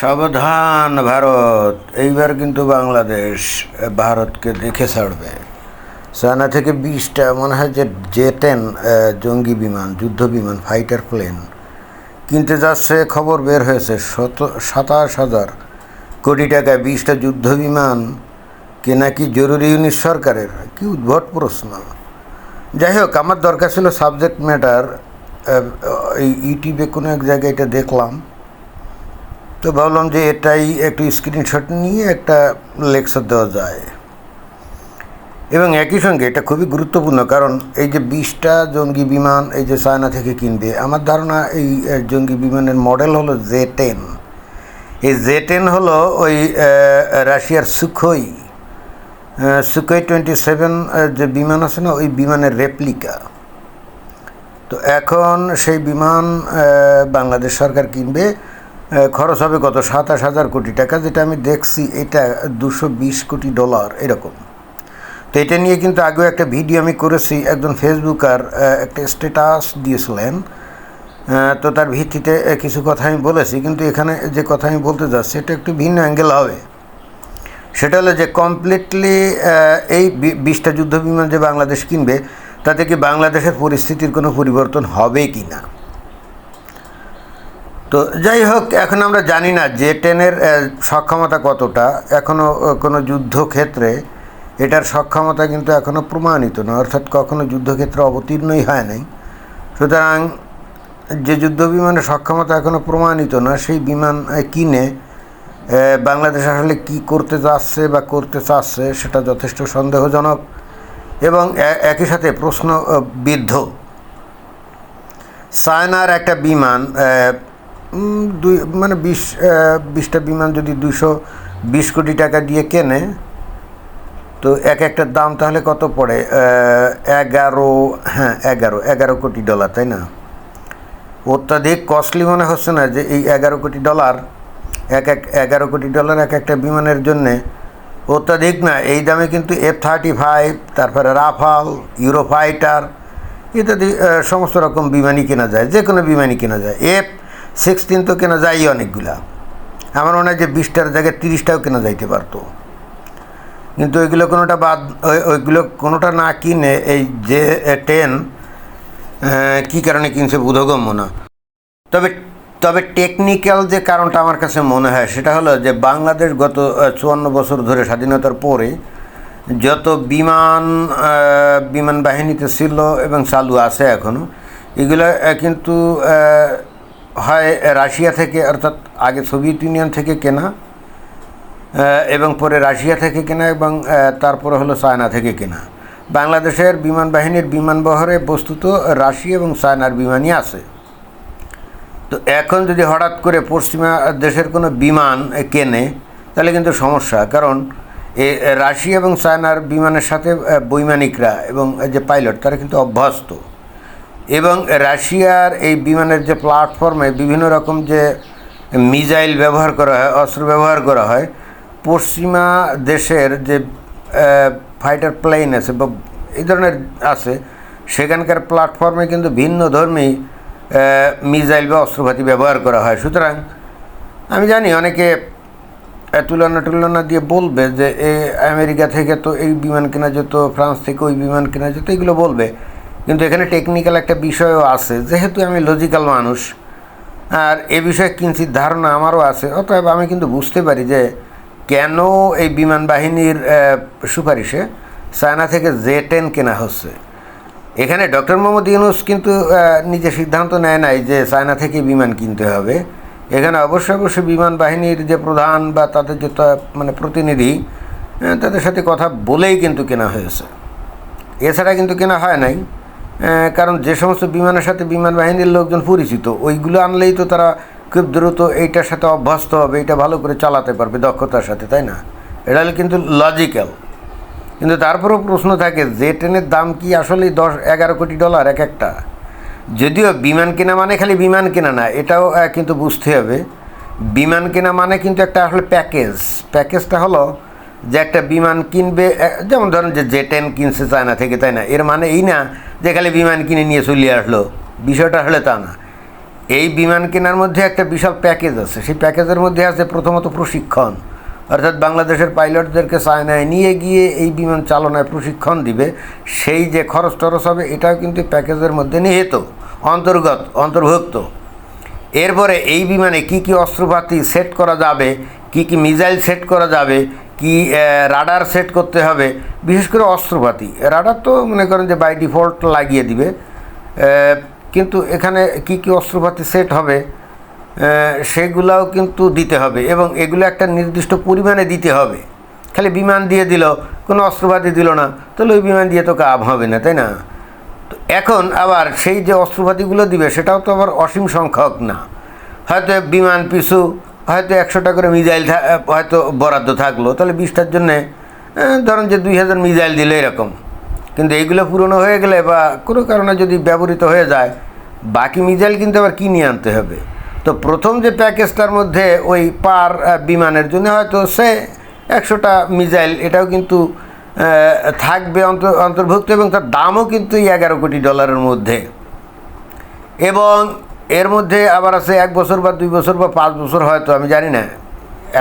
সাবধান ভারত। এইবার কিন্তু বাংলাদেশ ভারতকে দেখে ছাড়বে। চায়না থেকে বিশটা, মনে হয় যে জে টেন জঙ্গি বিমান, যুদ্ধ বিমান, ফাইটার প্লেন কিনতে যাচ্ছে, খবর বের হয়েছে, শত, সাতাশ হাজার কোটি টাকায় বিশটা যুদ্ধ বিমান কেনা কি জরুরি ইউনিট সরকারের? কি উদ্ভট প্রশ্ন। যাই হোক, আমার দরকার ছিল সাবজেক্ট ম্যাটার এই ইউটিউবে কোনো এক জায়গায় এটা দেখলাম। তো ভাবলাম যে এটাই একটু স্ক্রিনশট নিয়ে একটা লেকচার দেওয়া যায়। এবং একই সঙ্গে এটা খুবই গুরুত্বপূর্ণ, কারণ এই যে বিশটা জঙ্গি বিমান এই যে চায়না থেকে কিনবে, আমার ধারণা এই জঙ্গি বিমানের মডেল হলো জে টেন। এই জে টেন হলো ওই রাশিয়ার সুখই সুখই টোয়েন্টি সেভেন যে বিমান আছে না, ওই বিমানের রেপ্লিকা তো এখন সেই বিমান বাংলাদেশ সরকার কিনবে খরচ হবে কত? সাতাশ হাজার কোটি টাকা, যেটা আমি দেখছি এটা দুশো বিশ কোটি ডলার, এরকম। তো এটা নিয়ে কিন্তু আগেও একটা ভিডিও আমি করেছি, একজন ফেসবুকার একটা স্ট্যাটাস দিয়েছিলেন। তো তার ভিত্তিতে কিছু কথা আমি বলেছি, কিন্তু এখানে যে কথা আমি বলতে যাচ্ছি এটা একটু ভিন্ন অ্যাঙ্গেল হবে। সেটা হলো যে কমপ্লিটলি এই বিশটা যুদ্ধ বিমান যে বাংলাদেশ কিনবে, তাতে কি বাংলাদেশের পরিস্থিতির কোনো পরিবর্তন হবে কি না তো যাই হোক এখন আমরা জানি না যে টেনের সক্ষমতা কতটা। এখনও কোনো যুদ্ধক্ষেত্রে এটার সক্ষমতা কিন্তু এখনও প্রমাণিত নয় অর্থাৎ কখনো যুদ্ধক্ষেত্রে অবতীর্ণই হয় নাই। সুতরাং যে যুদ্ধ বিমানের সক্ষমতা এখনও প্রমাণিত না সেই বিমান কিনে বাংলাদেশ আসলে কি করতে যাচ্ছে বা করতে চাচ্ছে সেটা যথেষ্ট সন্দেহজনক এবং একই সাথে প্রশ্ন আহ, বিদ্ধ। চায়নার একটা বিমান দুই মানে বিশ বিশটা বিমান যদি দুশো বিশ কোটি টাকা দিয়ে কেনে, তো এক একটার দাম তাহলে কত পড়ে? এগারো হ্যাঁ এগারো এগারো কোটি ডলার, তাই না? অত্যাধিক কস্টলি মনে হচ্ছে না যে এই এগারো কোটি ডলার, এক এক, এগারো কোটি ডলার এক একটা বিমানের জন্যে অত্যাধিক না। এই দামে কিন্তু এফ থার্টি ফাইভ তারপরে রাফাল ইউরোফাইটার ইত্যাদি সমস্ত রকম বিমানই কেনা যায় যে কোনো বিমানই কেনা যায়। এফ সিক্সটিন তো কেনা যায়ই অনেকগুলা। আমার মনে হয় যে বিশটার জায়গায় তিরিশটাও কেনা যাইতে পারতো। কিন্তু ওইগুলো কোনোটা বাদ ওই- ওইগুলো কোনোটা না কিনে এই যে টেন কী কারণে কিনছে বোধগম্য না। তবে তবে টেকনিক্যাল যে কারণটা আমার কাছে মনে হয়, সেটা হলো যে বাংলাদেশ গত চুয়ান্ন বছর ধরে স্বাধীনতার পরে যত বিমান বিমান বাহিনীতে ছিল এবং চালু আছে এখনও এগুলো কিন্তু হয় রাশিয়া থেকে, অর্থাৎ আগে সোভিয়েত ইউনিয়ন থেকে কেনা এবং পরে রাশিয়া থেকে কেনা এবং তারপরে হলো চায়না থেকে কেনা। বাংলাদেশের বিমান বাহিনীর বিমান বহরে বস্তুত রাশিয়া এবং চায়নার বিমানই আছে। তো এখন যদি হঠাৎ করে পশ্চিমা দেশের কোনো বিমান কেনে, তাহলে কিন্তু সমস্যা, কারণ এ রাশিয়া এবং চায়নার বিমানের সাথে বৈমানিকরা এবং যে পাইলট, তারা কিন্তু অভ্যস্ত। এবং রাশিয়ার এই বিমানের যে প্ল্যাটফর্মে বিভিন্ন রকম যে মিজাইল ব্যবহার করা হয়, অস্ত্র ব্যবহার করা হয়, পশ্চিমা দেশের যে ফাইটার প্লেন আছে বা এই ধরনের আছে, সেখানকার প্ল্যাটফর্মে কিন্তু ভিন্ন ধর্মী মিজাইল বা অস্ত্রপাতি ব্যবহার করা হয়। সুতরাং আমি জানি অনেকে তুলনা টুলনা দিয়ে বলবে যে, এ আমেরিকা থেকে তো এই বিমান কেনা যেত, ফ্রান্স থেকে ওই বিমান কেনা যেত, এগুলো বলবে। কিন্তু এখানে টেকনিক্যাল একটা বিষয়ও আছে। যেহেতু আমি লজিক্যাল মানুষ, আর এ বিষয়ে কিঞ্চিত ধারণা আমারও আছে, অতএব আমি কিন্তু বুঝতে পারি যে কেন এই বিমান বাহিনীর সুপারিশে চায়না থেকে জে টেন কেনা হচ্ছে। এখানে ডক্টর মোহাম্মদ ইউনুস কিন্তু নিজে সিদ্ধান্ত নেয় নাই যে চায়না থেকে বিমান কিনতে হবে। এখানে অবশ্যই অবশ্যই বিমান বাহিনীর যে প্রধান বা তাদের যে মানে প্রতিনিধি তাদের সাথে কথা বলেই কিন্তু কেনা হয়েছে। এছাড়া কিন্তু কেনা হয় নাই। কারণ যে সমস্ত বিমানের সাথে বিমান বাহিনীর লোকজন পরিচিত, ওইগুলো আনলেই তো তারা খুব দ্রুত এইটার সাথে অভ্যস্ত হবে, এটা ভালো করে চালাতে পারবে দক্ষতার সাথে, তাই না? এটা হলো কিন্তু লজিক্যাল কিন্তু তারপরেও প্রশ্ন থাকে, যে ট্রেনের দাম কি আসলে দশ, এগারো কোটি ডলার এক একটা? যদিও বিমান কেনা মানে খালি বিমান কেনা না, এটাও কিন্তু বুঝতে হবে। বিমান কেনা মানে কিন্তু একটা আসলে প্যাকেজ প্যাকেজটা হলো যে একটা বিমান কিনবে যেমন ধরেন যে জে টেন কিনছে চায়না থেকে, তাই না? এর মানে এই না যে খালি বিমান কিনে নিয়ে চলে আসলো। বিষয়টা হলে তা না। এই বিমান কেনার মধ্যে একটা বিশাল প্যাকেজ আছে। সেই প্যাকেজের মধ্যে আছে প্রথমত প্রশিক্ষণ। অর্থাৎ বাংলাদেশের পাইলটদেরকে চায়নায় নিয়ে গিয়ে এই বিমান চালনায় প্রশিক্ষণ দিবে। সেই যে খরচ টরচ হবে, এটাও কিন্তু প্যাকেজের মধ্যে নিহিত, অন্তর্গত, অন্তর্ভুক্ত। এরপরে এই বিমানে কি কি অস্ত্রপাতি সেট করা যাবে, কি কি মিসাইল সেট করা যাবে কি রাডার সেট করতে হবে, বিশেষ করে অস্ত্রপাতি। রাডার তো মনে করেন যে বাই ডিফল্ট লাগিয়ে দিবে। কিন্তু এখানে কি কি অস্ত্রপাতি সেট হবে সেগুলাও কিন্তু দিতে হবে এবং এগুলো একটা নির্দিষ্ট পরিমাণে দিতে হবে। খালি বিমান দিয়ে দিল, কোনো অস্ত্রপাতি দিল না, তাহলে ওই বিমান দিয়ে তো কাম হবে না, তাই না? তো এখন আবার সেই যে অস্ত্রপাতিগুলো দিবে, সেটাও তো আবার অসীম সংখ্যক না। হয়তো বিমান পিছু হয়তো একশোটা করে মিসাইল হয়তো বরাদ্দ থাকল। তাহলে বিশটার জন্যে ধরেন যে দুই হাজার মিজাইল দিলে এরকম। কিন্তু এইগুলো পুরনো হয়ে গেলে বা কোনো কারণে যদি ব্যবহৃত হয়ে যায়, বাকি মিজাইল কিন্তু আবার কিনে আনতে হবে। তো প্রথম যে প্যাকেজটার মধ্যে ওই পার বিমানের জন্য হয়তো সে একশোটা মিজাইল, এটাও কিন্তু থাকবে অন্ত- অন্তর্ভুক্ত এবং তার দামও কিন্তু এগারো কোটি ডলারের মধ্যে। এবং এর মধ্যে আবার আছে এক বছর বা দুই বছর বা পাঁচ বছর হয়তো, আমি জানি না।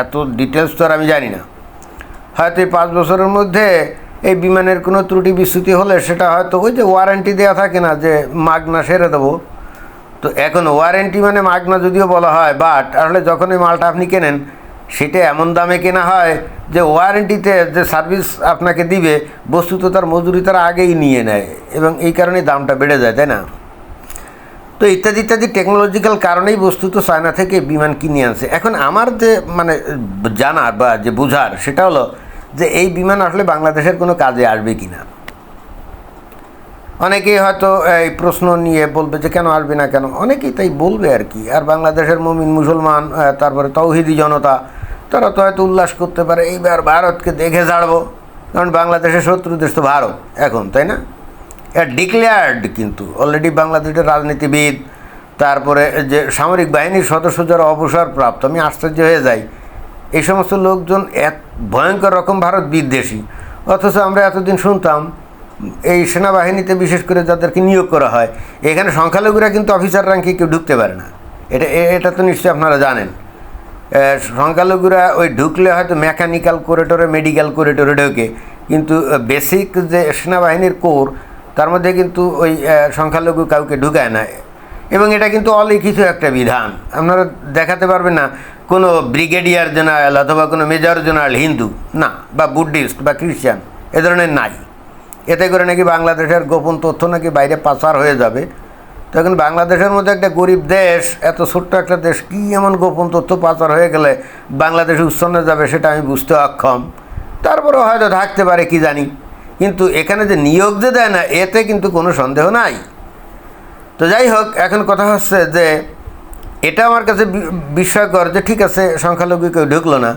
এত ডিটেলস তো আর আমি জানি না। হয়তো এই পাঁচ বছরের মধ্যে এই বিমানের কোনো ত্রুটি বিচ্যুতি হলে সেটা হয়তো ওই যে ওয়ারেন্টি দেওয়া থাকে না যে মাগনা সেরে দেবো। তো এখন ওয়ারেন্টি মানে মাগনা যদিও বলা হয় বাট আসলে যখন এই মালটা আপনি কেনেন, সেটা এমন দামে কেনা হয় যে ওয়ারেন্টিতে যে সার্ভিস আপনাকে দিবে, বস্তুত তার মজুরি তারা আগেই নিয়ে নেয় এবং এই কারণে দামটা বেড়ে যায়, তাই না? তো ইত্যাদি ইত্যাদি টেকনোলজিক্যাল কারণেই বস্তুত চায়না থেকে বিমান কিনে আনছে। এখন আমার যে মানে জানার বা যে বোঝার সেটা হলো যে এই বিমান আসলে বাংলাদেশের কোনো কাজে আসবে কি না অনেকেই হয়তো এই প্রশ্ন নিয়ে বলবে যে কেন আসবে না কেন? অনেকেই তাই বলবে আর কি। আর বাংলাদেশের মমিন মুসলমান তারপরে তৌহিদি জনতা, তারা তো হয়তো উল্লাস করতে পারে, এইবার ভারতকে দেখে ছাড়বো। কারণ বাংলাদেশের শত্রু দেশ তো ভারত এখন, তাই না? ডিক্লেয়ার্ড কিন্তু। অলরেডি বাংলাদেশের রাজনীতিবিদ, তারপরে যে সামরিক বাহিনীর সদস্য যারা অবসরপ্রাপ্ত, আমি আশ্চর্য হয়ে যাই। এই সমস্ত লোকজন এক ভয়ঙ্কর রকম ভারত বিদ্বেষী। অথচ আমরা এতদিন শুনতাম, এই সেনাবাহিনীতে বিশেষ করে যাদেরকে নিয়োগ করা হয়, এখানে সংখ্যালঘুরা কিন্তু অফিসার র্যাঙ্কে কেউ ঢুকতে পারে না। এটা এটা তো নিশ্চয়ই আপনারা জানেন। সংখ্যালঘুরা ওই ঢুকলে হয়তো মেকানিক্যাল করিডোরে মেডিকেল করিডোরে ঢোকে। কিন্তু বেসিক যে সেনাবাহিনীর কোর তার মধ্যে কিন্তু ওই সংখ্যালঘু কাউকে ঢুকায় না। এবং এটা কিন্তু অলিখিত একটা বিধান। আপনারা দেখাতে পারবেন না, কোনো ব্রিগেডিয়ার জেনারেল অথবা কোনো মেজর জেনারেল হিন্দু, না, বা বুদ্ধিস্ট, বা খ্রিস্টান, এ ধরনের নাই। এতে করে নাকি বাংলাদেশের গোপন তথ্য নাকি বাইরে পাচার হয়ে যাবে। তখন বাংলাদেশের মধ্যে একটা গরিব দেশ, এত ছোট্ট একটা দেশ, কী এমন গোপন তথ্য পাচার হয়ে গেলে বাংলাদেশ উচ্ছন্নে যাবে, সেটা আমি বুঝতে অক্ষম। তারপরেও হয়তো থাকতে পারে, কি জানি। কিন্তু এখানে যে নিয়োগ যে দেয় না, এতে কিন্তু কোনো সন্দেহ নাই। তো যাই হোক, এখন কথা হচ্ছে যে, এটা আমার কাছে বিস্ময়কর যে ঠিক আছে, সংখ্যালঘু কেউ ঢুকলো না,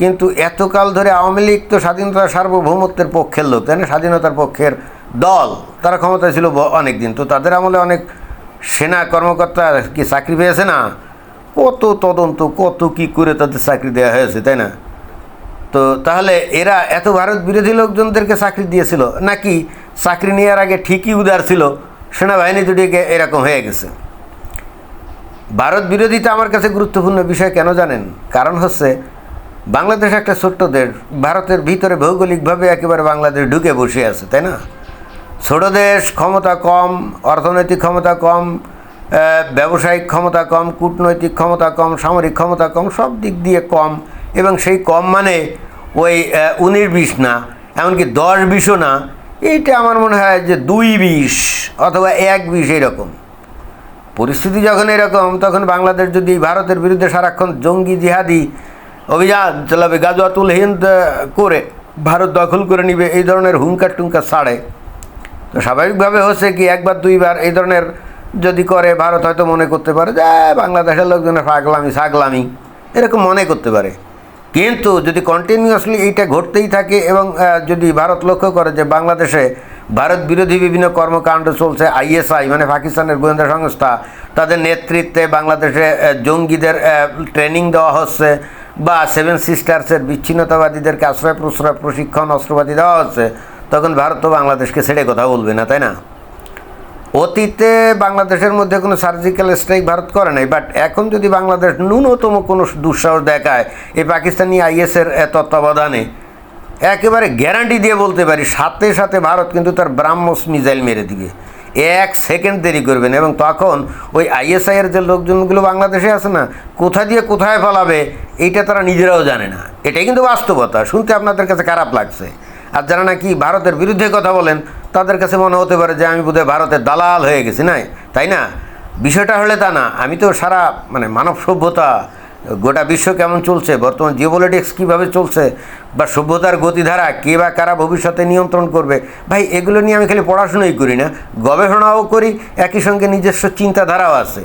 কিন্তু এতকাল ধরে আওয়ামী লীগ তো স্বাধীনতা সার্বভৌমত্বের পক্ষের লোক, তাই না? স্বাধীনতার পক্ষের দল, তারা ক্ষমতায় ছিল অনেক দিন তো তাদের আমলে অনেক সেনা কর্মকর্তা কি চাকরি পেয়েছে না? কত তদন্ত, কত কি করে তাদের চাকরি দেওয়া হয়েছে, তাই না? তো তাহলে এরা এত ভারত বিরোধী লোকজনদেরকে চাকরি দিয়েছিল, নাকি চাকরি নেওয়ার আগে ঠিকই উদার ছিল? সেনাবাহিনী দুটিকে এরকম হয়ে গেছে। ভারত বিরোধিতা আমার কাছে গুরুত্বপূর্ণ বিষয় কেন জানেন? কারণ হচ্ছে বাংলাদেশ একটা ছোট্ট দেশ, ভারতের ভিতরে ভৌগোলিকভাবে একেবারে বাংলাদেশ ঢুকে বসে আছে, তাই না? ছোট দেশ, ক্ষমতা কম, অর্থনৈতিক ক্ষমতা কম ব্যবসায়িক ক্ষমতা কম, কূটনৈতিক ক্ষমতা কম, সামরিক ক্ষমতা কম, সব দিক দিয়ে কম। এবং সেই কম মানে ওই উনিশ বিশ না, এমনকি দশ বিশও না, এইটা আমার মনে হয় যে দুই বিশ অথবা এক বিশ এরকম। পরিস্থিতি যখন এরকম, তখন বাংলাদেশ যদি ভারতের বিরুদ্ধে সারাক্ষণ জঙ্গি জিহাদি অভিযান চালাবে, গাজওয়াতুল হিন্দ করে, ভারত দখল করে নিবে, এই ধরনের হুঙ্কার টুঙ্কার ছাড়ে, তো স্বাভাবিকভাবে হচ্ছে কি, একবার দুইবার এই ধরনের যদি করে, ভারত হয়তো মনে করতে পারে যে বাংলাদেশের লোকজনের ফাগলামি সাগলামি এরকম মনে করতে পারে। কিন্তু যদি কন্টিনিউয়াসলি এইটা ঘটতেই থাকে এবং যদি ভারত লক্ষ্য করে যে বাংলাদেশে ভারত বিরোধী বিভিন্ন কর্মকাণ্ড চলছে আইএসআই মানে পাকিস্তানের গোয়েন্দা সংস্থা, তাদের নেতৃত্বে বাংলাদেশে জঙ্গিদের ট্রেনিং দেওয়া হচ্ছে বা সেভেন সিস্টার্সের বিচ্ছিন্নতাবাদীদেরকে আশ্রয় প্রশ্রয় প্রশিক্ষণ, অস্ত্রপাতি দেওয়া হচ্ছে, তখন ভারত তো বাংলাদেশকে ছেড়ে কথা বলবে না, তাই না? অতীতে বাংলাদেশের মধ্যে কোনো সার্জিক্যাল স্ট্রাইক ভারত করে নাই বাট এখন যদি বাংলাদেশ ন্যূনতম কোনো দুঃসাহস দেখায়, এই পাকিস্তানি আইএসের তত্ত্বাবধানে, একেবারে গ্যারান্টি দিয়ে বলতে পারি, সাথে সাথে ভারত কিন্তু তার ব্রাহ্মস মিসাইল মেরে দিবে। এক সেকেন্ড দেরি করবেন, এবং তখন ওই আইএসআইয়ের যে লোকজনগুলো বাংলাদেশে আছে না, কোথা দিয়ে কোথায় ফলাবে এইটা তারা নিজেরাও জানে না। এটাই কিন্তু বাস্তবতা, শুনতে আপনাদের কাছে খারাপ লাগছে। আর যারা নাকি ভারতের বিরুদ্ধে কথা বলেন তাদের কাছে মনে হতে পারে যে আমি বোধহয় ভারতের দালাল হয়ে গেছি, নাই? তাই না? বিষয়টা হলে তা না। আমি তো সারা মানে মানব সভ্যতা, গোটা বিশ্ব কেমন চলছে, বর্তমান জিওপলিটিক্স কীভাবে চলছে, বা সভ্যতার গতিধারা কে বা কারা ভবিষ্যতে নিয়ন্ত্রণ করবে, ভাই, এগুলো নিয়ে আমি খালি পড়াশোনাই করি না। গবেষণাও করি, একই সঙ্গে নিজস্ব চিন্তাধারাও আছে।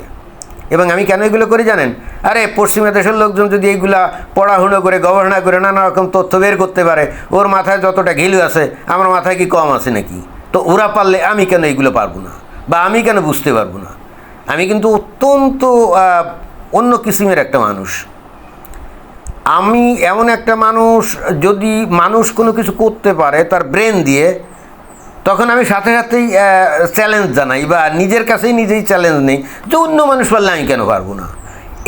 এবং আমি কেন এগুলো করি জানেন? আরে, পশ্চিমা দেশের লোকজন যদি এইগুলা পড়াশুনো করে, গবেষণা করে, নানা রকম তথ্য বের করতে পারে, ওর মাথায় যতটা ঘিলু আছে, আমার মাথায় কি কম আছে নাকি? তো ওরা পারলে আমি কেন এগুলো পারব না? বা আমি কেন বুঝতে পারব না? আমি কিন্তু অত্যন্ত অন্য কিসিমের একটা মানুষ। আমি এমন একটা মানুষ, যদি মানুষ কোনো কিছু করতে পারে তার ব্রেন দিয়ে, তখন আমি সাথে সাথেই চ্যালেঞ্জ জানাই বা নিজের কাছেই নিজেই চ্যালেঞ্জ নেই যে অন্য মানুষ পারলে আমি কেন পারব না?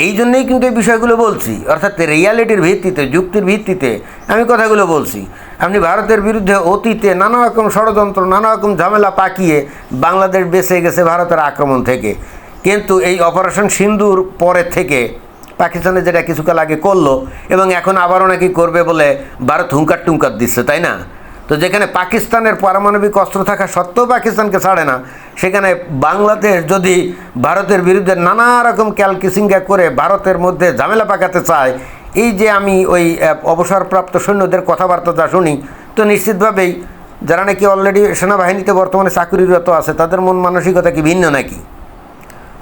এই জন্যেই কিন্তু এই বিষয়গুলো বলছি। অর্থাৎ রিয়ালিটির ভিত্তিতে, যুক্তির ভিত্তিতে আমি কথাগুলো বলছি। আপনি ভারতের বিরুদ্ধে অতীতে নানা রকম ষড়যন্ত্র, নানা রকম ঝামেলা পাকিয়ে বাংলাদেশ বেঁচে গেছে ভারতের আক্রমণ থেকে। কিন্তু এই অপারেশন সিন্ধুর পরে থেকে পাকিস্তানে যেটা কিছুকাল আগে করল এবং এখন আবারও নাকি করবে বলে ভারত হুঙ্কার টুঙ্কার দিচ্ছে, তাই না? তো যেখানে পাকিস্তানের পারমাণবিক অস্ত্র থাকা সত্ত্বেও পাকিস্তানকে ছাড়ে না সেখানে বাংলাদেশ যদি ভারতের বিরুদ্ধে নানা রকম ক্যালকিসিঙ্গা করে ভারতের মধ্যে ঝামেলা পাকাতে চায়, এই যে আমি ওই অবসরপ্রাপ্ত সৈন্যদের কথাবার্তা যা শুনি, তো নিশ্চিতভাবেই যারা নাকি অলরেডি সেনাবাহিনীতে বর্তমানে চাকরিরত আছে, তাদের মন মানসিকতা কি ভিন্ন নাকি?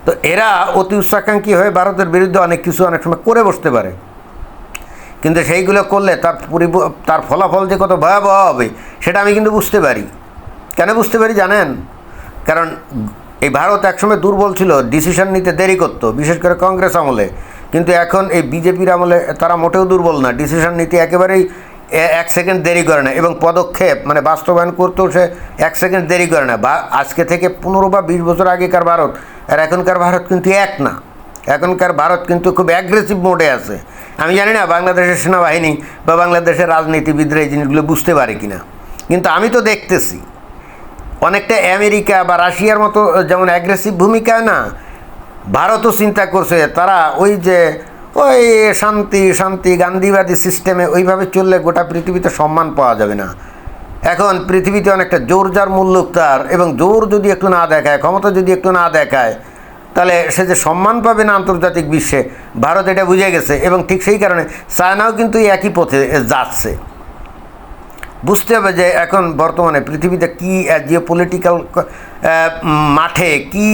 তো এরা অতি উচ্চাকাঙ্ক্ষী হয়ে ভারতের বিরুদ্ধে অনেক কিছু অনেক সময় করে বসতে পারে। কিন্তু সেইগুলো করলে তার পরিব- তার ফলাফল যে কত ভয়াবহ হবে, সেটা আমি কিন্তু বুঝতে পারি। কেন বুঝতে পারি জানেন? কারণ এই ভারত একসময় দুর্বল ছিল ডিসিশন নিতে দেরি করতো, বিশেষ করে কংগ্রেস আমলে। কিন্তু এখন এই বিজেপির আমলে তারা মোটেও দুর্বল না ডিসিশন নিতে একেবারেই এক সেকেন্ড দেরি করে না এবং পদক্ষেপ মানে বাস্তবায়ন করতেও সে এক সেকেন্ড দেরি করে না। বা আজকে থেকে পনেরো বা বিশ বছর আগেকার ভারত, আর এখনকার ভারত কিন্তু এক না। এখনকার ভারত কিন্তু খুব অ্যাগ্রেসিভ মোডে আছে। আমি জানি না বাংলাদেশের সেনাবাহিনী বা বাংলাদেশের রাজনীতিবিদরা এই জিনিসগুলো বুঝতে পারে কিনা। কিন্তু আমি তো দেখতেছি। অনেকটা আমেরিকা বা রাশিয়ার মতো যেমন অ্যাগ্রেসিভ ভূমিকা না, ভারতও চিন্তা করছে, তারা ওই যে, ওই শান্তি শান্তি গান্ধীবাদী সিস্টেমে ওইভাবে চললে গোটা পৃথিবীতে সম্মান পাওয়া যাবে না। এখন পৃথিবীতে অনেকটা জোর যার মূল্য তার, এবং জোর যদি একটু না দেখায়, ক্ষমতা যদি একটু না দেখায়, তাহলে সে যে সম্মান পাবে না আন্তর্জাতিক বিশ্বে, ভারত এটা বুঝে গেছে, এবং ঠিক সেই কারণে চায়নাও কিন্তু একই পথে যাচ্ছে। বুঝতে হবে যে এখন বর্তমানে পৃথিবীতে কী জিও পলিটিক্যাল মাঠে কি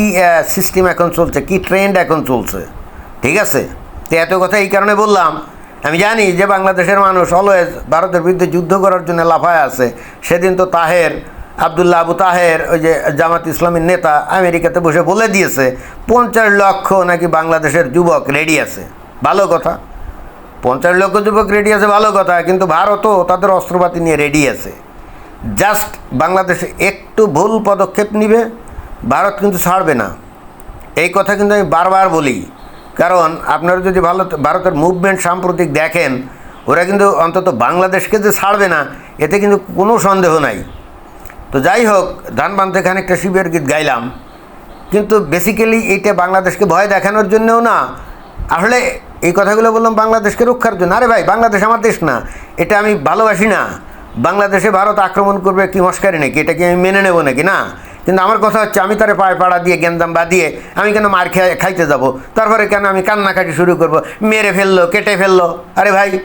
সিস্টেম এখন চলছে, কি ট্রেন্ড এখন চলছে? ঠিক আছে? তো এত কথা এই কারণে বললাম। আমি জানি যে বাংলাদেশের মানুষ অলওয়েজ ভারতের বিরুদ্ধে যুদ্ধ করার জন্য লাফায় আছে। সেদিন তো তাহের, আবদুল্লাহ আবু তাহের, ওই যে জামাত ইসলামীর নেতা আমেরিকাতে বসে বলে দিয়েছে, পঞ্চাশ লক্ষ নাকি বাংলাদেশের যুবক রেডি আছে। ভালো কথা। পঞ্চাশ লক্ষ যুবক রেডি আছে, ভালো কথা, কিন্তু ভারতও তাদের অস্ত্রপাতি নিয়ে রেডি আছে। জাস্ট বাংলাদেশে একটু ভুল পদক্ষেপ নিবে, ভারত কিন্তু ছাড়বে না। এই কথা কিন্তু আমি বারবার বলি, কারণ আপনারা যদি ভালো ভারতের মুভমেন্ট সাম্প্রতিক দেখেন, ওরা কিন্তু অন্তত বাংলাদেশকে যে ছাড়বে না, এতে কিন্তু কোনো সন্দেহ নাই। তো যাই হোক, ধান বানতে খানিকটা শিবের গীত গাইলাম, কিন্তু বেসিক্যালি এইটা বাংলাদেশকে ভয় দেখানোর জন্যও না। আসলে এই কথাগুলো বললাম বাংলাদেশকে রক্ষার জন্য। আরে ভাই, বাংলাদেশ আমার দেশ না। এটা আমি ভালোবাসি না। বাংলাদেশে ভারত আক্রমণ করবে কি মস্কারি নাকি? এটা কি আমি মেনে নেব নাকি? না। কিন্তু আমার কথা হচ্ছে, আমি তারে পায়ে পাড়া দিয়ে গেন্দাম বা দিয়ে আমি কেন মার খেয়ে খাইতে যাব? তারপরে কেন আমি কান্নাকাটি শুরু করব? মেরে ফেলল, কেটে ফেলল। আরে ভাই,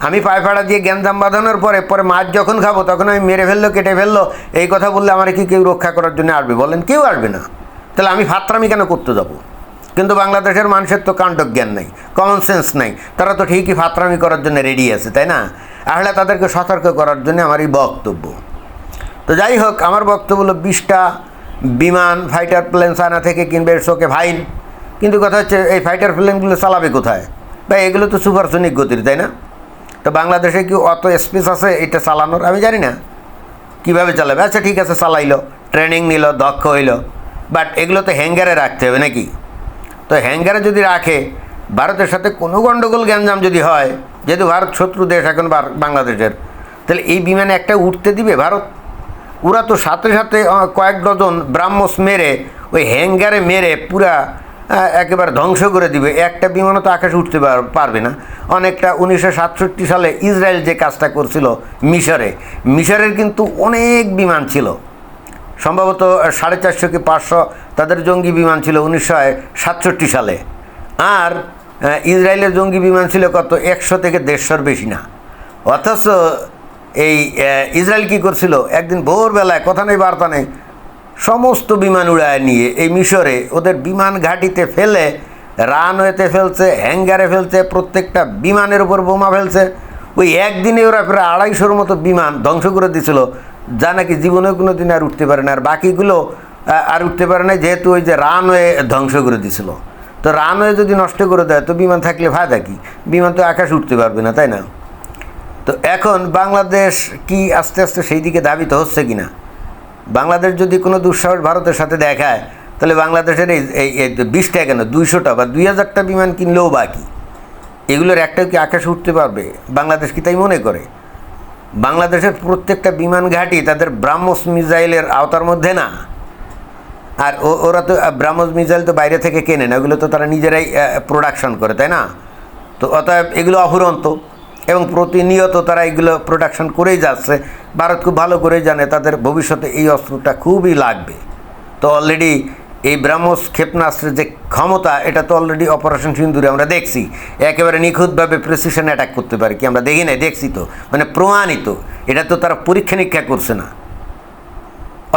আমি পায়ে পাড়া দিয়ে গ্যান্দাম বাঁধানোর পরে পরে মাছ যখন খাব, তখন আমি মেরে ফেলল, কেটে ফেলল। এই কথা বললে আমার কি কেউ রক্ষা করার জন্য আসবে বলেন? কেউ আসবে না। তাহলে আমি ফাত্রামি কেন করতে যাব? কিন্তু বাংলাদেশের মানুষের তো কাণ্ডজ্ঞান নেই কমন সেন্স নাই। তারা তো ঠিকই ফাতরামি করার জন্য রেডি আছে, তাই না? আসলে তাদেরকে সতর্ক করার জন্য আমার এই বক্তব্য। তো যাই হোক, আমার বক্তব্য হলো বিশটা বিমান ফাইটার প্লেন চায়না থেকে কিনবে শোকে ফাইন কিন্তু কথা হচ্ছে, এই ফাইটার প্লেনগুলো চালাবে কোথায়? বা এগুলো তো সুপারসনিক গতির, তাই না? তো বাংলাদেশে কি অত স্পেস আছে এটা চালানোর? আমি জানি না। কীভাবে চালাবে? আচ্ছা ঠিক আছে, চালাইলো। ট্রেনিং নিল, দক্ষ হইল। বাট এগুলো তো হ্যাঙ্গারে রাখতে হবে নাকি? তো হ্যাঙ্গারে যদি রাখে, ভারতের সাথে কোনো গণ্ডগোল গ্যাঞ্জাম যদি হয়, যেহেতু ভারত শত্রু দেশ এখন বাংলাদেশের, তাহলে এই বিমানে একটা উঠতে দিবে ভারত? ওরা তো সাথে সাথে কয়েক ডজন ব্রাহ্মস মেরে, ওই হ্যাঙ্গারে মেরে পুরা একেবারে ধ্বংস করে দিবে। একটা বিমানও তো আকাশে উঠতে পার- পারবে না। অনেকটা উনিশশো সাতষট্টি সালে ইসরায়েল যে কাজটা করছিল মিশরে, মিশরের কিন্তু অনেক বিমান ছিল। সম্ভবত সাড়ে চারশো কি পাঁচশো তাদের জঙ্গি বিমান ছিল উনিশশো সাতষট্টি সালে। আর ইসরায়েলের জঙ্গি বিমান ছিল কত? একশো থেকে দেড়শোর বেশি না। অথচ এই ইসরায়েল কী করছিল? একদিন ভোরবেলায়, কথা নেই, বার্তা নেই, সমস্ত বিমান উড়ায় নিয়ে এই মিশরে ওদের বিমান ঘাঁটিতে ফেলে, রানওয়েতে ফেলছে, হ্যাঙ্গারে ফেলছে, প্রত্যেকটা বিমানের উপর বোমা ফেলছে। ওই একদিনে ওরা প্রায় আড়াইশোর মতো বিমান ধ্বংস করে দিছিল। যা নাকি জীবনে কোনো দিন আর উঠতে পারে না, আর বাকিগুলো আর উঠতে পারে না, যেহেতু ওই যে রানওয়ে ধ্বংস করে দিছিল। তো রানওয়ে যদি নষ্ট করে দেয়, তো বিমান থাকলে ফায়দা কি? বিমান তো আকাশ উঠতে পারবে না, তাই না? তো এখন বাংলাদেশ কি আস্তে আস্তে সেই দিকে ধাবিত হচ্ছে কি না বাংলাদেশ যদি কোনো দুঃসাহস ভারতের সাথে দেখায়, তাহলে বাংলাদেশের এই এই বিশটা কেন? দুইশোটা বা দুই হাজারটা বিমান কিনলেও বাকি। এগুলোর একটাও কি আকাশে উঠতে পারবে? বাংলাদেশ কি তাই মনে করে? বাংলাদেশের প্রত্যেকটা বিমান ঘাঁটি তাদের ব্রাহ্মস মিসাইলের আওতার মধ্যে না। আর ওরা তো ব্রাহ্মস মিসাইল তো বাইরে থেকে কেনে না ওগুলো তো তারা নিজেরাই প্রোডাকশন করে, তাই না? তো অতএব এগুলো অফুরন্ত এবং প্রতিনিয়ত তারা এগুলো প্রোডাকশন করেই যাচ্ছে। ভারত খুব ভালো করেই জানে, তাদের ভবিষ্যতে এই অস্ত্রটা খুবই লাগবে। তো অলরেডি এই ব্রাহ্মস ক্ষেপণাস্ত্রের যে ক্ষমতা, এটা তো অলরেডি অপারেশন সিন্দুরে আমরা দেখছি। একেবারে নিখুঁতভাবে প্রেসিশন অ্যাটাক করতে পারে কি? আমরা দেখি নাই, দেখছি তো। মানে প্রমাণিত। এটা তো তারা পরীক্ষা নিরীক্ষা করছে না।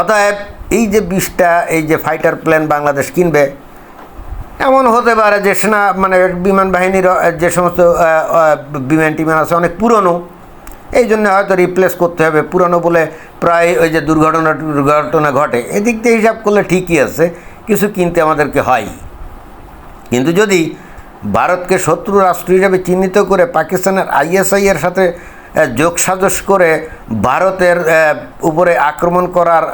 অতএব এই যে বিশটা, এই যে ফাইটার প্লেন বাংলাদেশ কিনবে, এমন হতে পারে যে সেনা মানে বিমান বাহিনীর যে সমস্ত বিমান টিমান আছে অনেক পুরনো, এই জন্য হয়তো রিপ্লেস করতে হবে। পুরনো বলে প্রায় ওই যে দুর্ঘটনা দুর্ঘটনা ঘটে। এদিক দিয়ে হিসাব করলে ঠিকই আছে। কিছু কিনতে আমাদেরকে হয়। কিন্তু যদি ভারতকে শত্রু রাষ্ট্র হিসেবে চিহ্নিত করে পাকিস্তানের আইএসআই এর সাথে আহ, যোগসাজশ করে ভারতের উপরে আক্রমণ করার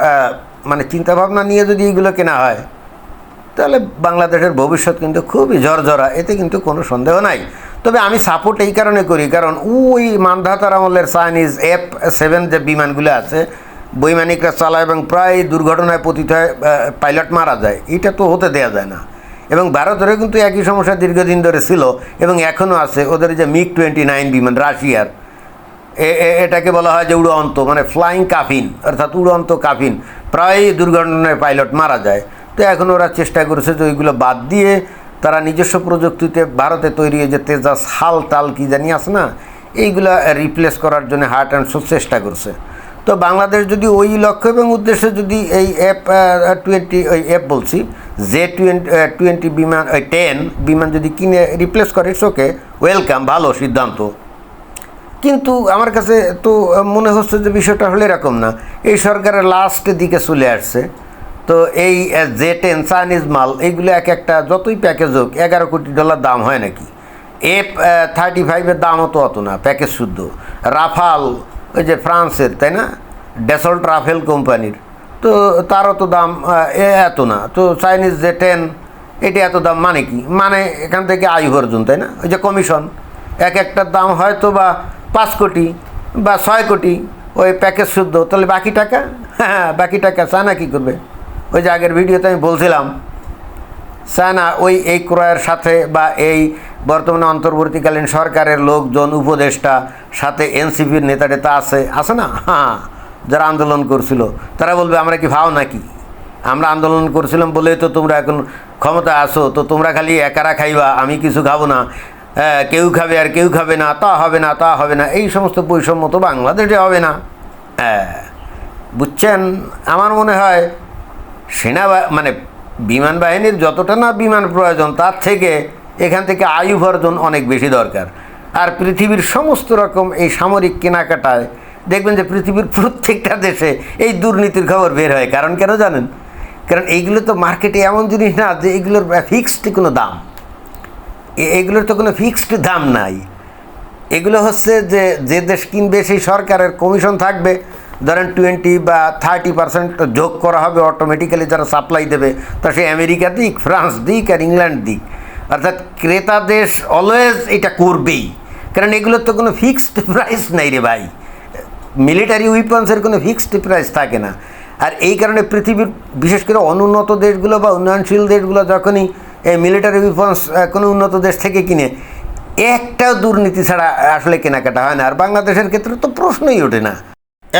মানে চিন্তাভাবনা নিয়ে যদি এগুলো কেনা হয় তাহলে বাংলাদেশের ভবিষ্যৎ কিন্তু খুবই ঝরঝরা এতে কিন্তু কোনো সন্দেহ নাই। তবে আমি সাপোর্ট এই কারণে করি কারণ ওই মান্ধাতার আমলের চাইনিজ এফ সেভেন যে বিমানগুলো আছে বৈমানিকরা চালায় এবং প্রায় দুর্ঘটনায় পতিত হয় পাইলট মারা যায়। এটা তো হতে দেওয়া যায় না। এবং ভারতেরও কিন্তু একই সমস্যা দীর্ঘদিন ধরে ছিল এবং এখনও আছে। ওদের যে মিগ টোয়েন্টি নাইন বিমান, রাশিয়ার এটাকে বলা হয় যে উড়ন্ত মানে ফ্লাইং কাফিন, অর্থাৎ উড়ন্ত কাফিন। প্রায় দুর্ঘটনায় পাইলট মারা যায়। তো এখন ওরা চেষ্টা করেছে যে ওইগুলো বাদ দিয়ে তারা নিজস্ব প্রযুক্তিতে ভারতে তৈরি যে তেজাস হাল তাল কি জানি আছে না, এইগুলা রিপ্লেস করার জন্য হার্ট অ্যান্ড সোল চেষ্টা করছে। তো বাংলাদেশ যদি ওই লক্ষ্য এবং উদ্দেশ্যে যদি এই অ্যাপ টোয়েন্টি ওই অ্যাপ বলছি জে টোয়েন্টি টোয়েন্টি বিমান, ওই টেন বিমান যদি কিনে রিপ্লেস করে ওকে ওয়েলকাম ভালো সিদ্ধান্ত। কিন্তু আমার কাছে তো মনে হচ্ছে যে বিষয়টা হলে এরকম না। এই সরকারের লাস্টের দিকে চলে আসছে। তো এই জে টেন চাইনিজ মাল, এইগুলো এক একটা যতই প্যাকেজ হোক, এগারো কোটি ডলার দাম হয় নাকি? এফ থার্টি ফাইভের দামও তো অত না প্যাকেজ শুদ্ধ। রাফাল ওই যে ফ্রান্সের, তাই না? ডেসল্ট রাফেল কোম্পানির। তো তারও তো দাম এত না। তো চাইনিজ যে টেন এটা এত দাম মানে কি? মানে এখান থেকে আয় অর্জন, তাই না? ওই যে কমিশন এক একটার দাম হয়তো বা পাঁচ কোটি বা ছয় কোটি, ওই প্যাকেজ শুদ্ধ। তাহলে বাকি টাকা? হ্যাঁ বাকি টাকা চায়না কী করবে? ওই যে আগের ভিডিওতে আমি বলছিলাম চায়না ওই এই ক্রয়ের সাথে বা এই বর্তমানে অন্তর্বর্তীকালীন সরকারের লোকজন, উপদেষ্টা, সাথে এনসিপির নেতা টেতা আছে। আছে না? হ্যাঁ যারা আন্দোলন করছিল। তারা বলবে, আমরা কি ভাও নাকি? আমরা আন্দোলন করছিলাম বলেই তো তোমরা এখন ক্ষমতা আসো তো তোমরা খালি একারা খাইবা, আমি কিছু খাব না। হ্যাঁ কেউ খাবে আর কেউ খাবে না, তা হবে না, তা হবে না। এই সমস্ত বৈষম্য তো বাংলাদেশে হবে না। হ্যাঁ বুঝছেন? আমার মনে হয় সেনা মানে বিমান বাহিনীর যতটা না বিমান প্রয়োজন, তার থেকে এখান থেকে আয়ু উপার্জন অনেক বেশি দরকার। আর পৃথিবীর সমস্ত রকম এই সামরিক কেনাকাটায় দেখবেন যে পৃথিবীর প্রত্যেকটা দেশে এই দুর্নীতির খবর বের হয়। কারণ কেন জানেন? কারণ এইগুলো তো মার্কেটে এমন জিনিস না যে এগুলোর ফিক্সড কোনো দাম। এগুলোর তো কোনো ফিক্সড দাম নাই। এগুলো হচ্ছে যে যে দেশ কিনবে সেই সরকারের কমিশন থাকবে। ধরেন টোয়েন্টি বা থার্টি পার্সেন্ট যোগ করা হবে অটোমেটিক্যালি যারা সাপ্লাই দেবে, তা সে আমেরিকা দিক, ফ্রান্স দিক আর ইংল্যান্ড দিক। অর্থাৎ ক্রেতা দেশ অলওয়েজ এটা করবেই। কারণ এগুলোর তো কোনো ফিক্সড প্রাইস নাই রে ভাই। মিলিটারি উইপন্সের কোনো ফিক্সড প্রাইস থাকে না। আর এই কারণে পৃথিবীর বিশেষ করে অনুন্নত দেশগুলো বা উন্নয়নশীল দেশগুলো যখনই এই মিলিটারি উইপন্স কোনো উন্নত দেশ থেকে কিনে একটাও দুর্নীতি ছাড়া আসলে কেনাকাটা হয় না। আর বাংলাদেশের ক্ষেত্রে তো প্রশ্নই ওঠে না।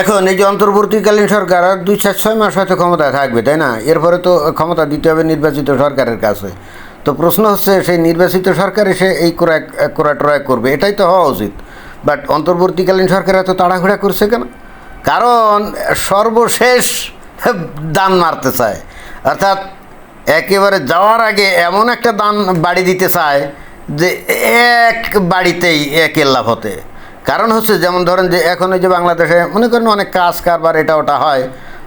এখন এই যে অন্তর্বর্তীকালীন সরকার, আর দুই চার ছয় মাস হয়তো ক্ষমতায় থাকবে, তাই না? এরপরে তো ক্ষমতা দিতে হবে নির্বাচিত সরকারের কাছে। তো প্রশ্ন হচ্ছে, সেই নির্বাচিত সরকার এসে এই ক্রয় ক্রয় ট্রয় করবে, এটাই তো হওয়া উচিত। বাট অন্তর্বর্তীকালীন সরকার এত তাড়াহুড়া করছে কেন? কারণ সর্বশেষ দান মারতে চায়। অর্থাৎ একেবারে যাওয়ার আগে এমন একটা দান বাড়ি দিতে চায় যে এক বাড়িতেই এক লাভ হতে। কারণ হচ্ছে, যেমন ধরেন যে এখন ওই যে বাংলাদেশে মনে করেন অনেক কাজ কারবার, এটা ওটা হয়।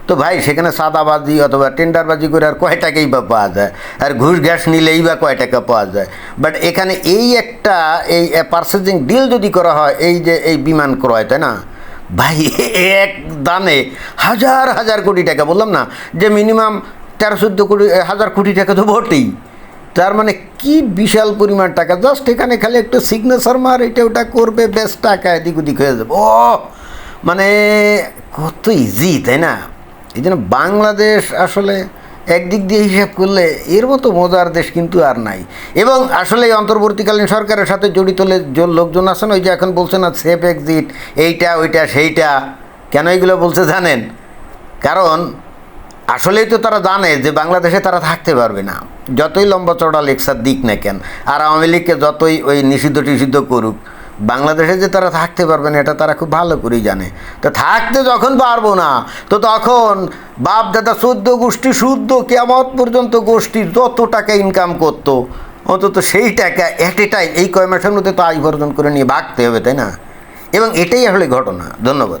তো ভাই, সেখানে সাদাবাজি অথবা টেন্ডারবাজি করে আর কয় টাকাই বা পাওয়া যায়? আর ঘুষ গ্যাস নিলেই বা কয় টাকা পাওয়া যায়? বাট এখানে এই একটা, এই পার্সেজিং ডিল যদি করা হয়, এই যে, এই বিমান ক্রয়, তাই না? ভাই, এক দানে হাজার হাজার কোটি টাকা, বললাম না? যে মিনিমাম তেরো, চোদ্দ কোটি হাজার কোটি টাকা তো বটেই। তার মানে কি বিশাল পরিমাণ টাকা? জাস্ট এখানে খালি একটু সিগনেচার মার, এটা ওটা করবে, বেশ টাকা, এদিক ওদিক হয়ে যাবে। ও মানে কত ইজি তাই না? এই জন্য বাংলাদেশ আসলে একদিক দিয়ে হিসাব করলে এর মতো মজার দেশ কিন্তু আর নাই। এবং আসলে অন্তর্বর্তীকালীন সরকারের সাথে জড়িত লোকজন আছেন, ওই যে এখন বলছে না সেফ এক্সিট এইটা, ওইটা, সেইটা। কেন এগুলো বলছে জানেন? কারণ আসলেই তো তারা জানে যে বাংলাদেশে তারা থাকতে পারবে না। যতই লম্বা চড়া লেকচার দিক না কেন, আর আওয়ামী লীগকে যতই ওই নিষিদ্ধ টিষিদ্ধ করুক বাংলাদেশে যে তারা থাকতে পারবে না, এটা তারা খুব ভালো করেই জানে। তো থাকতে যখন পারব না, তো তখন বাপ দাদা চোদ্দ গোষ্ঠী, শুদ্ধ কেমত পর্যন্ত গোষ্ঠীর যত টাকা ইনকাম করতো, অন্তত সেই টাকা এট টাইম এই কয় মাসের মধ্যে তো আয় বর্জন করে নিয়ে ভাগতে হবে, তাই না? এবং এটাই আসলে ঘটনা। ধন্যবাদ।